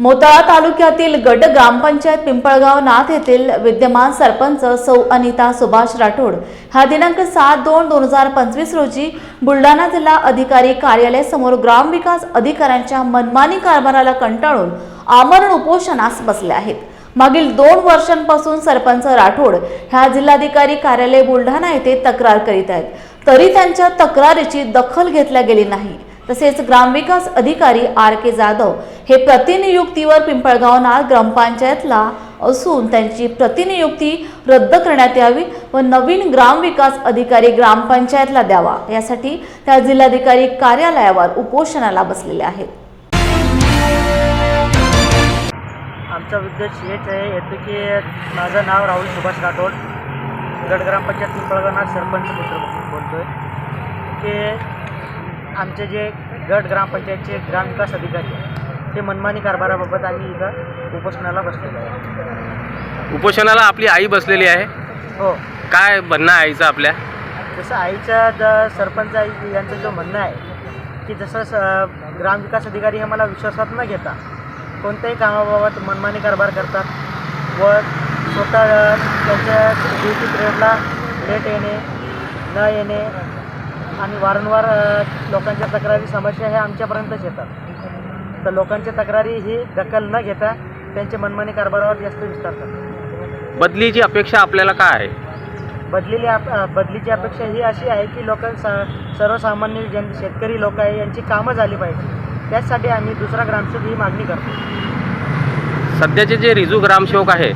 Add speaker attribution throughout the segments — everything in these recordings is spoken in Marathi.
Speaker 1: मोताळा तालुक्यातील गट ग्रामपंचायत पिंपळगाव नाथ येथील विद्यमान सरपंच सौ अनिता सुभाष राठोड हा दिनांक सात दोन दोन हजार पंचवीस रोजी बुलढाणा जिल्हा अधिकारी कार्यालयासमोर ग्रामविकास अधिकाऱ्यांच्या मनमानी कारभाराला कंटाळून आमरण उपोषणास बसले आहेत. मागील दोन वर्षांपासून सरपंच राठोड ह्या जिल्हाधिकारी कार्यालय बुलढाणा येथे तक्रार करीत आहेत. तरी त्यांच्या तक्रारीची दखल घेतल्या गेली नाही. तसेच ग्रामविकास अधिकारी आर के जाधव हे प्रतिनियुक्तीवर पिंपळगाव नाळ ग्रामपंचायतला असून त्यांची प्रतिनियुक्ती रद्द करण्यात यावी व नवीन ग्रामविकास अधिकारी ग्रामपंचायतला द्यावा. यासाठी त्या जिल्हाधिकारी कार्यालयावर उपोषणाला बसलेले आहेत.
Speaker 2: आमचा उद्देश हेच आहे येतो की माझं नाव राहुल सुभाष राठोड. गड ग्रामपंचायत पिंपळगाव सरपंच पुत्र बोलतो आहे की आमचे जे गट ग्रामपंचायतचे ग्रामविकास अधिकारी आहे, ते मनमानी कारभाराबाबत आम्ही इथं उपोषणाला बसलेलो आहे.
Speaker 3: उपोषणाला आपली आई बसलेली आहे.
Speaker 2: हो.
Speaker 3: काय म्हणणं आहे आईचं आपल्या?
Speaker 2: जसं आईचा ज सरपंच आई यांचं जो म्हणणं आहे की जसं स ग्रामविकास अधिकारी हे मला विश्वासात न घेता कोणत्याही कामाबाबत मनमानी कारभार करतात व स्वतः त्यांच्या ड्युटी पिरियडला लेट येणे न येणे आणि वारंवार लोकांच्या तक्रारी समस्या ह्या आमच्यापर्यंतच येतात. तर लोकांच्या तक्रारी ही दखल न घेता त्यांचे मनमानी कारभारावर जास्त विस्तार करतात.
Speaker 3: बदलीची अपेक्षा आपल्याला काय आहे?
Speaker 2: बदलेली आप बदलीची अपेक्षा ही अशी आहे की लोक स सर्वसामान्य जन शेतकरी लोक आहे यांची कामं झाली पाहिजे. त्याचसाठी आम्ही दुसरा ग्रामसेवक ही मागणी करतो.
Speaker 3: सध्याचे जे रिजू ग्रामसेवक आहे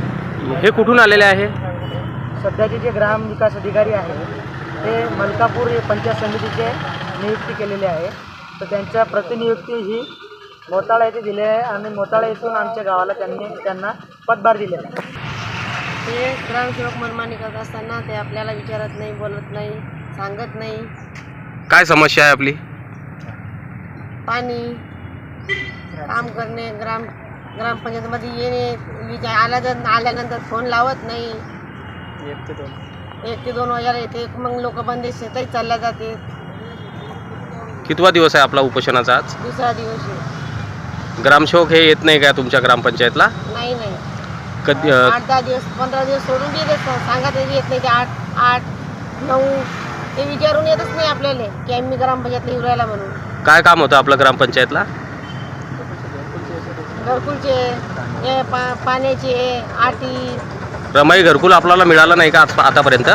Speaker 3: हे कुठून आलेले आहे?
Speaker 2: सध्याचे जे ग्राम विकास अधिकारी आहे ते मलकापूर हे पंचायत समितीचे नियुक्ती केलेले आहे. तर त्यांच्या प्रतिनियुक्ती ही मोताळा येथे दिली आहे आणि मोताळा येथून आमच्या गावाला त्यांनी त्यांना पदभार दिलेला आहे.
Speaker 4: ते ग्रामसेवक मनमानी करत असताना ते आपल्याला विचारत नाही बोलत नाही सांगत नाही.
Speaker 3: काय समस्या आहे आपली?
Speaker 4: पाणी काम करणे ग्राम ग्रामपंचायतमध्ये येणे विचार आला जर आल्यानंतर फोन लावत नाही.
Speaker 2: एक ते दोन
Speaker 4: ते वाजायला येते मग लोक बंदे शेतही चालल्या जाते.
Speaker 3: कितवा दिवस आहे आपला उपोषणाचा आज?
Speaker 4: दुसरा दिवस आहे.
Speaker 3: ग्रामसेवक हे येत नाही का तुमच्या ग्रामपंचायतला?
Speaker 4: नाही नाही.
Speaker 3: कधी अ,
Speaker 4: आठ दहा दिवस पंधरा दिवस सोडून बी येत सांगत येत नाही ते आठ आठ नऊ ते विचारून येतच नाही आपल्याला की आम्ही ग्रामपंचायतला येऊ राहिला म्हणून.
Speaker 3: काय काम होतं आपलं ग्रामपंचायतला?
Speaker 4: घरकुलचे हे पा पाण्याचे आटी
Speaker 3: रमाई घरकुल आपल्याला मिळालं नाही का आज आतापर्यंत?